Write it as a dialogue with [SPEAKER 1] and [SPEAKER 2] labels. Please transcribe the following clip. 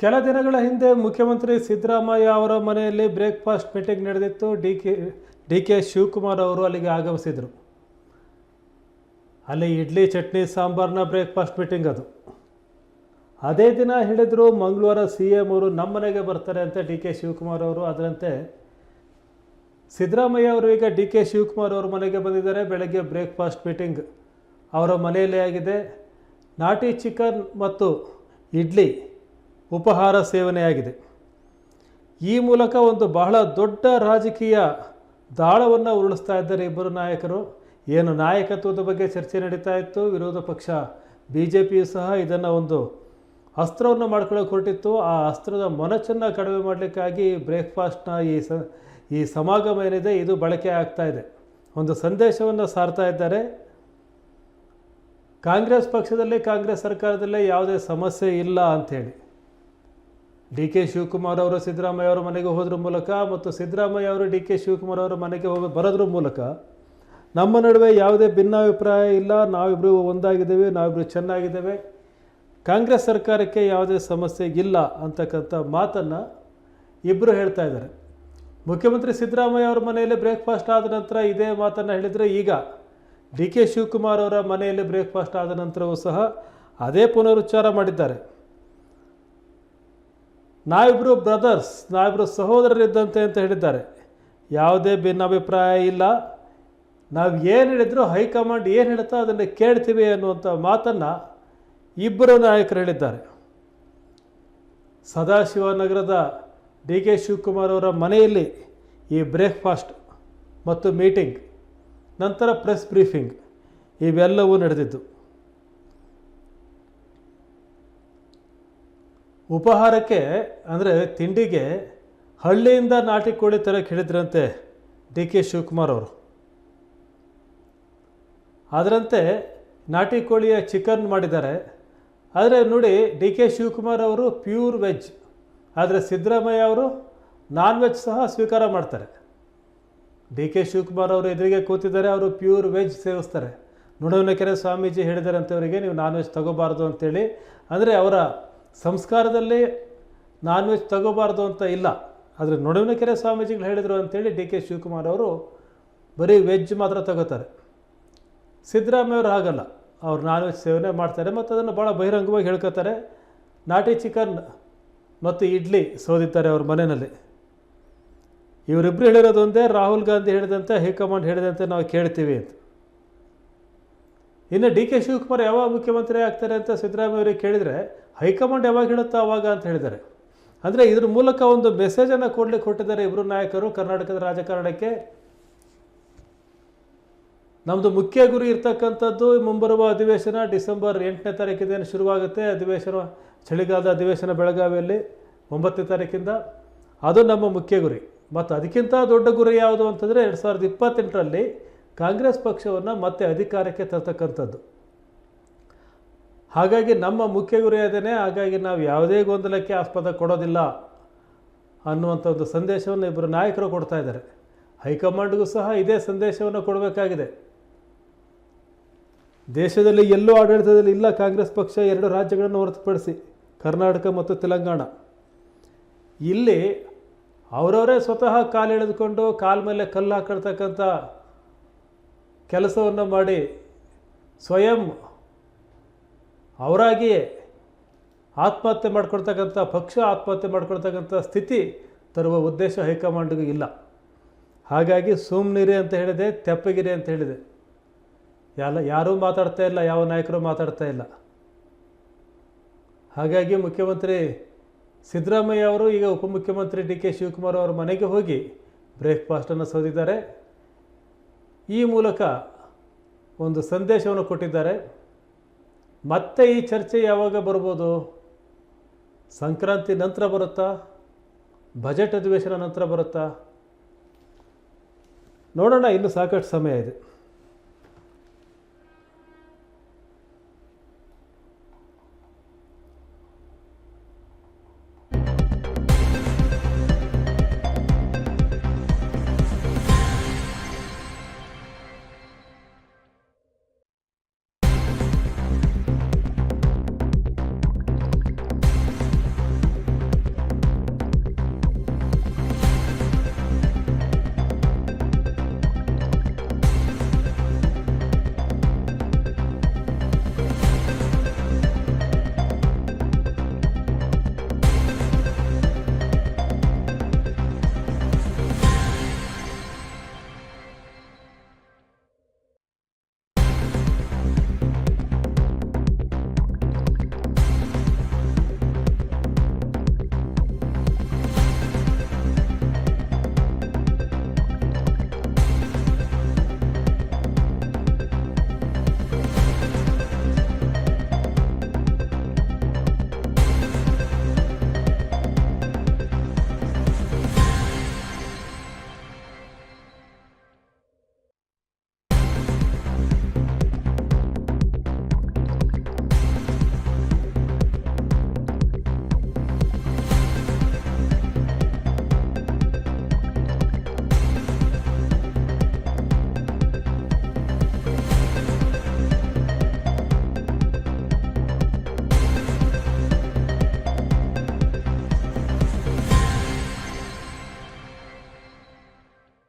[SPEAKER 1] ಕೆಲ ದಿನಗಳ ಹಿಂದೆ ಮುಖ್ಯಮಂತ್ರಿ ಸಿದ್ದರಾಮಯ್ಯ ಅವರ ಮನೆಯಲ್ಲಿ ಬ್ರೇಕ್ಫಾಸ್ಟ್ ಮೀಟಿಂಗ್ ನಡೆದಿತ್ತು. D K D K Shivakumar ಅವರು ಅಲ್ಲಿಗೆ ಆಗಮಿಸಿದರು. ಅಲ್ಲಿ ಇಡ್ಲಿ, ಚಟ್ನಿ, ಸಾಂಬಾರ್ನ ಬ್ರೇಕ್ಫಾಸ್ಟ್ ಮೀಟಿಂಗ್ ಅದು. ಅದೇ ದಿನ ಹೇಳಿದರು ಮಂಗಳವಾರ ಸಿ ಎಂ ಅವರು ನಮ್ಮ ಮನೆಗೆ ಬರ್ತಾರೆ ಅಂತ ಡಿ ಕೆ ಶಿವಕುಮಾರ್ ಅವರು. ಅದರಂತೆ ಸಿದ್ದರಾಮಯ್ಯ ಅವರು ಈಗ ಡಿ ಕೆ ಶಿವಕುಮಾರ್ ಅವರ ಮನೆಗೆ ಬಂದಿದ್ದಾರೆ. ಬೆಳಗ್ಗೆ ಬ್ರೇಕ್ಫಾಸ್ಟ್ ಮೀಟಿಂಗ್ ಅವರ ಮನೆಯಲ್ಲೇ ಆಗಿದೆ. ನಾಟಿ ಚಿಕನ್ ಮತ್ತು ಇಡ್ಲಿ ಉಪಹಾರ ಸೇವನೆಯಾಗಿದೆ. ಈ ಮೂಲಕ ಒಂದು ಬಹಳ ದೊಡ್ಡ ರಾಜಕೀಯ ದಾಳವನ್ನು ಉರುಳಿಸ್ತಾ ಇದ್ದಾರೆ ಇಬ್ಬರು ನಾಯಕರು. ಏನು ನಾಯಕತ್ವದ ಬಗ್ಗೆ ಚರ್ಚೆ ನಡೀತಾ ಇತ್ತು, ವಿರೋಧ ಪಕ್ಷ ಬಿ ಜೆ ಪಿಯು ಸಹ ಇದನ್ನು ಒಂದು ಅಸ್ತ್ರವನ್ನು ಮಾಡ್ಕೊಳ್ಳೋಕೆ ಹೊರಟಿತ್ತು. ಆ ಅಸ್ತ್ರದ ಮೊನಚನ್ನು ಕಡಿಮೆ ಮಾಡಲಿಕ್ಕಾಗಿ ಬ್ರೇಕ್ಫಾಸ್ಟ್ನ ಈ ಸ, ಈ ಸಮಾಗಮ ಏನಿದೆ, ಇದು ಬಳಕೆ ಆಗ್ತಾ ಇದೆ. ಒಂದು ಸಂದೇಶವನ್ನು ಸಾರ್ತಾ ಇದ್ದಾರೆ. ಕಾಂಗ್ರೆಸ್ ಪಕ್ಷದಲ್ಲಿ ಕಾಂಗ್ರೆಸ್ ಸರ್ಕಾರದಲ್ಲೇ ಯಾವುದೇ ಸಮಸ್ಯೆ ಇಲ್ಲ ಅಂಥೇಳಿ. ಡಿ ಕೆ ಶಿವಕುಮಾರ್ ಅವರು ಸಿದ್ದರಾಮಯ್ಯ ಅವರ ಮನೆಗೆ ಹೋದ್ರ ಮೂಲಕ ಮತ್ತು ಸಿದ್ದರಾಮಯ್ಯ ಅವರು ಡಿ ಕೆ ಶಿವಕುಮಾರ್ ಅವರ ಮನೆಗೆ ಹೋಗಿ ಬರೋದ್ರ ಮೂಲಕ ನಮ್ಮ ನಡುವೆ ಯಾವುದೇ ಭಿನ್ನಾಭಿಪ್ರಾಯ ಇಲ್ಲ. ನಾವಿಬ್ಬರು ಒಂದಾಗಿದ್ದೇವೆ ನಾವಿಬ್ಬರು ಚೆನ್ನಾಗಿದ್ದೇವೆ. ಕಾಂಗ್ರೆಸ್ ಸರ್ಕಾರಕ್ಕೆ ಯಾವುದೇ ಸಮಸ್ಯೆ ಇಲ್ಲ ಅಂತಕ್ಕಂಥ ಮಾತನ್ನು ಇಬ್ಬರು ಹೇಳ್ತಾ ಇದ್ದಾರೆ. ಮುಖ್ಯಮಂತ್ರಿ ಸಿದ್ದರಾಮಯ್ಯ ಅವರ ಮನೆಯಲ್ಲಿ ಬ್ರೇಕ್ಫಾಸ್ಟ್ ಆದ ನಂತರ ಇದೇ ಮಾತನ್ನು ಹೇಳಿದರೆ ಈಗ ಡಿ ಕೆ ಶಿವಕುಮಾರ್ ಅವರ ಮನೆಯಲ್ಲಿ ಬ್ರೇಕ್ಫಾಸ್ಟ್ ಆದ ನಂತರವೂ ಸಹ ಅದೇ ಪುನರುಚ್ಚಾರ ಮಾಡಿದ್ದಾರೆ. ನಾವಿಬ್ಬರು ಬ್ರದರ್ಸ್ ನಾವಿಬ್ಬರು ಸಹೋದರರಿದ್ದಂತೆ ಅಂತ ಹೇಳಿದ್ದಾರೆ. ಯಾವುದೇ ಭಿನ್ನಾಭಿಪ್ರಾಯ ಇಲ್ಲ. ನಾವು ಏನು ಹೇಳಿದ್ರು ಹೈಕಮಾಂಡ್ ಏನು ಹೇಳುತ್ತೋ ಅದನ್ನು ಕೇಳ್ತೀವಿ ಅನ್ನುವಂಥ ಮಾತನ್ನು ಇಬ್ಬರು ನಾಯಕರು ಹೇಳಿದ್ದಾರೆ. ಸದಾಶಿವನಗರದ ಡಿ ಕೆ ಶಿವಕುಮಾರ್ ಅವರ ಮನೆಯಲ್ಲಿ ಈ ಬ್ರೇಕ್ಫಾಸ್ಟ್ ಮತ್ತು ಮೀಟಿಂಗ್, ನಂತರ ಪ್ರೆಸ್ ಬ್ರೀಫಿಂಗ್, ಇವೆಲ್ಲವೂ ನಡೆದಿದ್ದು. ಉಪಹಾರಕ್ಕೆ, ಅಂದರೆ ತಿಂಡಿಗೆ ಹಳ್ಳಿಯಿಂದ ನಾಟಿ ಕೋಳಿ ತರಕ್ಕೆ ಹೇಳಿದ್ರಂತೆ ಡಿ ಕೆ ಶಿವಕುಮಾರ್ ಅವರು. ಅದರಂತೆ ನಾಟಿ ಕೋಳಿಯ ಚಿಕನ್ ಮಾಡಿದ್ದಾರೆ. ಆದರೆ ನೋಡಿ, ಡಿ ಕೆ ಶಿವಕುಮಾರ್ ಅವರು ಪ್ಯೂರ್ ವೆಜ್. ಆದರೆ ಸಿದ್ದರಾಮಯ್ಯ ಅವರು ನಾನ್ ವೆಜ್ ಸಹ ಸ್ವೀಕಾರ ಮಾಡ್ತಾರೆ. ಡಿ ಕೆ ಶಿವಕುಮಾರ್ ಅವರು ಎದುರಿಗೆ ಕೂತಿದ್ದಾರೆ, ಅವರು ಪ್ಯೂರ್ ವೆಜ್ ಸೇವಿಸ್ತಾರೆ. ನುಣವನಕೆರೆ ಸ್ವಾಮೀಜಿ ಹೇಳಿದಾರೆ ಅಂತವರಿಗೆ ನೀವು ನಾನ್ ವೆಜ್ ತಗೋಬಾರ್ದು ಅಂತೇಳಿ. ಅಂದರೆ ಅವರ ಸಂಸ್ಕಾರದಲ್ಲಿ ನಾನ್ ವೆಜ್ ತಗೋಬಾರ್ದು ಅಂತ ಇಲ್ಲ. ಆದರೆ ನೊಡವನಕೆರೆ ಸ್ವಾಮೀಜಿಗಳು ಹೇಳಿದರು ಅಂತೇಳಿ ಡಿ ಕೆ ಶಿವಕುಮಾರ್ ಅವರು ಬರೀ ವೆಜ್ ಮಾತ್ರ ತಗೋತಾರೆ. ಸಿದ್ದರಾಮಯ್ಯ ಅವರು ಹಾಗಲ್ಲ. ಅವ್ರು ನಾನ್ ವೆಜ್ ಸೇವನೆ ಮಾಡ್ತಾರೆ ಮತ್ತು ಅದನ್ನು ಭಾಳ ಬಹಿರಂಗವಾಗಿ ಹೇಳ್ಕೊತಾರೆ ನಾಟಿ ಚಿಕನ್ ಮತ್ತು ಇಡ್ಲಿ ಸೋದಿದ್ದಾರೆ ಅವ್ರ ಮನೆಯಲ್ಲಿ. ಇವರಿಬ್ಬರು ಹೇಳಿರೋದು ಒಂದೇ, ರಾಹುಲ್ ಗಾಂಧಿ ಹೇಳಿದಂತೆ ಹೈಕಮಾಂಡ್ ಹೇಳಿದಂತೆ ನಾವು ಕೇಳ್ತೀವಿ ಅಂತ. ಇನ್ನು ಡಿ ಕೆ ಶಿವಕುಮಾರ್ ಯಾವಾಗ ಮುಖ್ಯಮಂತ್ರಿ ಆಗ್ತಾರೆ ಅಂತ ಸಿದ್ದರಾಮಯ್ಯ ಅವರಿಗೆ ಕೇಳಿದರೆ ಹೈಕಮಾಂಡ್ ಯಾವಾಗ ಹೇಳುತ್ತೋ ಆವಾಗ ಅಂತ ಹೇಳಿದ್ದಾರೆ. ಅಂದರೆ ಇದ್ರ ಮೂಲಕ ಒಂದು ಮೆಸೇಜನ್ನು ಕೊಡಲಿಕ್ಕೆ ಕೊಟ್ಟಿದ್ದಾರೆ ಇಬ್ಬರು ನಾಯಕರು ಕರ್ನಾಟಕದ ರಾಜಕಾರಣಕ್ಕೆ. ನಮ್ಮದು ಮುಖ್ಯ ಗುರಿ ಇರ್ತಕ್ಕಂಥದ್ದು ಮುಂಬರುವ ಅಧಿವೇಶನ ಡಿಸೆಂಬರ್ ಎಂಟನೇ ತಾರೀಕಿಂದ ಶುರುವಾಗುತ್ತೆ. ಅಧಿವೇಶನ, ಚಳಿಗಾಲದ ಅಧಿವೇಶನ ಬೆಳಗಾವಿಯಲ್ಲಿ ಒಂಬತ್ತನೇ ತಾರೀಕಿಂದ. ಅದು ನಮ್ಮ ಮುಖ್ಯ ಗುರಿ. ಮತ್ತು ಅದಕ್ಕಿಂತ ದೊಡ್ಡ ಗುರಿ ಯಾವುದು ಅಂತಂದರೆ ಎರಡು ಸಾವಿರದ ಇಪ್ಪತ್ತೆಂಟರಲ್ಲಿ ಕಾಂಗ್ರೆಸ್ ಪಕ್ಷವನ್ನು ಮತ್ತೆ ಅಧಿಕಾರಕ್ಕೆ ತರ್ತಕ್ಕಂಥದ್ದು. ಹಾಗಾಗಿ ನಮ್ಮ ಮುಖ್ಯ ಗುರಿ ಅದೇನೆ, ಹಾಗಾಗಿ ನಾವು ಯಾವುದೇ ಗೊಂದಲಕ್ಕೆ ಆಸ್ಪದ ಕೊಡೋದಿಲ್ಲ ಅನ್ನುವಂಥ ಒಂದು ಸಂದೇಶವನ್ನು ಇಬ್ಬರು ನಾಯಕರು ಕೊಡ್ತಾ ಇದ್ದಾರೆ. ಹೈಕಮಾಂಡ್ಗೂ ಸಹ ಇದೇ ಸಂದೇಶವನ್ನು ಕೊಡಬೇಕಾಗಿದೆ. ದೇಶದಲ್ಲಿ ಎಲ್ಲೂ ಆಡಳಿತದಲ್ಲಿ ಇಲ್ಲ, ಕಾಂಗ್ರೆಸ್ ಪಕ್ಷ ಎರಡು ರಾಜ್ಯಗಳನ್ನು ಹೊರತುಪಡಿಸಿ, ಕರ್ನಾಟಕ ಮತ್ತು ತೆಲಂಗಾಣ. ಇಲ್ಲಿ ಅವರವರೇ ಸ್ವತಃ ಕಾಲು ಎಳೆದುಕೊಂಡು ಕಾಲ ಮೇಲೆ ಕಲ್ಲು ಹಾಕೊಳ್ತಕ್ಕಂಥ ಕೆಲಸವನ್ನು ಮಾಡಿ ಸ್ವಯಂ ಅವರಾಗಿಯೇ ಆತ್ಮಹತ್ಯೆ ಮಾಡ್ಕೊಳ್ತಕ್ಕಂಥ, ಪಕ್ಷ ಆತ್ಮಹತ್ಯೆ ಮಾಡ್ಕೊಳ್ತಕ್ಕಂಥ ಸ್ಥಿತಿ ತರುವ ಉದ್ದೇಶ ಹೈಕಮಾಂಡ್ಗೂ ಇಲ್ಲ. ಹಾಗಾಗಿ ಸುಮ್ನಿರಿ ಅಂತ ಹೇಳಿದೆ, ತೆಪ್ಪಗಿರಿ ಅಂತ ಹೇಳಿದೆ. ಯಾಲ, ಯಾರೂ ಮಾತಾಡ್ತಾ ಇಲ್ಲ, ಯಾವ ನಾಯಕರು ಮಾತಾಡ್ತಾ ಇಲ್ಲ. ಹಾಗಾಗಿ ಮುಖ್ಯಮಂತ್ರಿ ಸಿದ್ದರಾಮಯ್ಯ ಅವರು, ಈಗ ಉಪಮುಖ್ಯಮಂತ್ರಿ ಡಿ ಕೆ ಶಿವಕುಮಾರ್ ಅವರ ಮನೆಗೆ ಹೋಗಿ ಬ್ರೇಕ್ಫಾಸ್ಟನ್ನು ಸೋದಿದ್ದಾರೆ. ಈ ಮೂಲಕ ಒಂದು ಸಂದೇಶವನ್ನು ಕೊಟ್ಟಿದ್ದಾರೆ. ಮತ್ತೆ ಈ ಚರ್ಚೆ ಯಾವಾಗ ಬರ್ಬೋದು? ಸಂಕ್ರಾಂತಿ ನಂತರ ಬರುತ್ತಾ? ಬಜೆಟ್ ಅಧಿವೇಶನ ನಂತರ ಬರುತ್ತಾ? ನೋಡೋಣ, ಇನ್ನು ಸಾಕಷ್ಟು ಸಮಯ ಇದೆ.